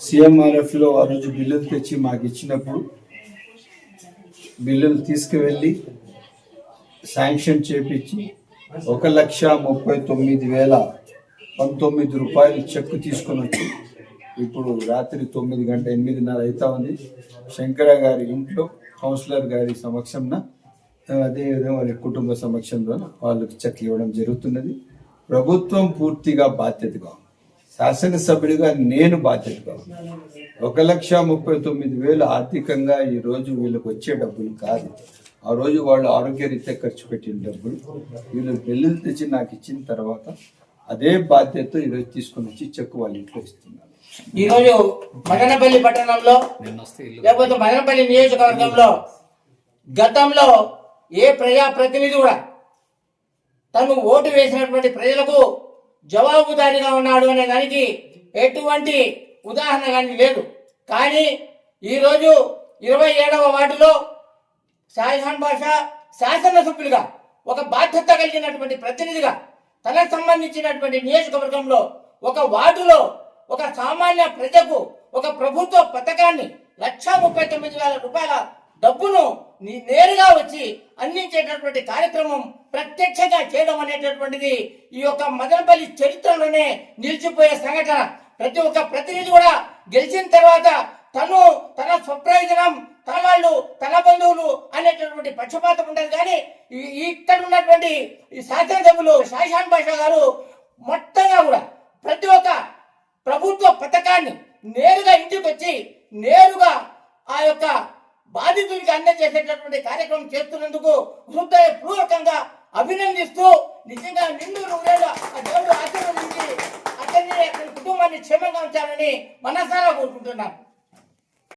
సిఎంఆర్ఎఫ్లో ఆ రోజు బిల్లులు తెచ్చి మాకు ఇచ్చినప్పుడు బిల్లులు తీసుకువెళ్ళి శాంక్షన్ చేపించి ఒక లక్ష ముప్పై తొమ్మిది వేల పంతొమ్మిది రూపాయలు చెక్ తీసుకొని వచ్చి ఇప్పుడు రాత్రి తొమ్మిది గంట ఎనిమిదిన్నర అవుతా ఉంది శంకర గారి ఇంట్లో కౌన్సిలర్ గారి సమక్షంన అదేవిధంగా వారి కుటుంబ సమక్షంలో వాళ్ళకి చెక్ ఇవ్వడం జరుగుతున్నది ప్రభుత్వం పూర్తిగా బాధ్యతగా ఉంది. శాసనసభ్యుడిగా నేను బాధ్యతగా ఉన్నాను. ఒక లక్ష ముప్పై తొమ్మిది వేలు ఆర్థికంగా ఈ రోజు వీళ్ళకి వచ్చే డబ్బులు కాదు ఆ రోజు వాళ్ళు ఆరోగ్యరీత్యా ఖర్చు పెట్టిన డబ్బులు వీళ్ళు బిల్లులు తెచ్చి నాకు ఇచ్చిన తర్వాత అదే బాధ్యతతో ఈరోజు తీసుకొని వచ్చి చెక్ వాళ్ళ ఇంట్లో ఇస్తున్నారు ఈ రోజు మదనపల్లి పట్టణంలో లేకపోతే మదనపల్లి నియోజకవర్గంలో గతంలో ఏ ప్రజా ప్రతినిధి కూడా తను ఓటు వేసినటువంటి ప్రజలకు జవాబుదారిగా ఉన్నాడు అనే దానికి ఎటువంటి ఉదాహరణ కానీ లేదు. కానీ ఈరోజు ఇరవై ఏడవ వార్డులో షాజహాన్ బాషా శాసనసభ్యులుగా ఒక బాధ్యత కలిగినటువంటి ప్రతినిధిగా తనకు సంబంధించినటువంటి నియోజకవర్గంలో ఒక వార్డులో ఒక సామాన్య ప్రజకు ఒక ప్రభుత్వ పథకాన్ని లక్ష ముప్పై తొమ్మిది వేల రూపాయల డబ్బును నేరుగా వచ్చి అందించేటటువంటి కార్యక్రమం ప్రత్యక్షంగా చేయడం అనేటటువంటిది ఈ యొక్క మదనపల్లి చరిత్రలోనే నిలిచిపోయే సంఘటన. ప్రతి ఒక్క ప్రతినిధి కూడా గెలిచిన తర్వాత తను తన స్వప్రయోజనం తన వాళ్ళు తన బంధువులు అనేటటువంటి పక్షపాతం ఉండదు. కానీ ఈ- ఇక్కడ ఉన్నటువంటి ఈ శాసనసభ్యులు షాషాన్ బాషా గారు మొత్తంగా కూడా ప్రతి ఒక్క ప్రభుత్వ పథకాన్ని నేరుగా ఇంటికి వచ్చి నేరుగా ఆ యొక్క బాధితుడికి అందజేసేటటువంటి కార్యక్రమం చేస్తున్నందుకు హృదయపూర్వకంగా అభినందిస్తూ నిజంగా నిండు నూరేళ్ళు ఆ దేవుడు ఆశీర్వదించి అతన్ని అతని కుటుంబాన్ని క్షేమంగా ఉంచాలని మనసారా కోరుకుంటున్నాను.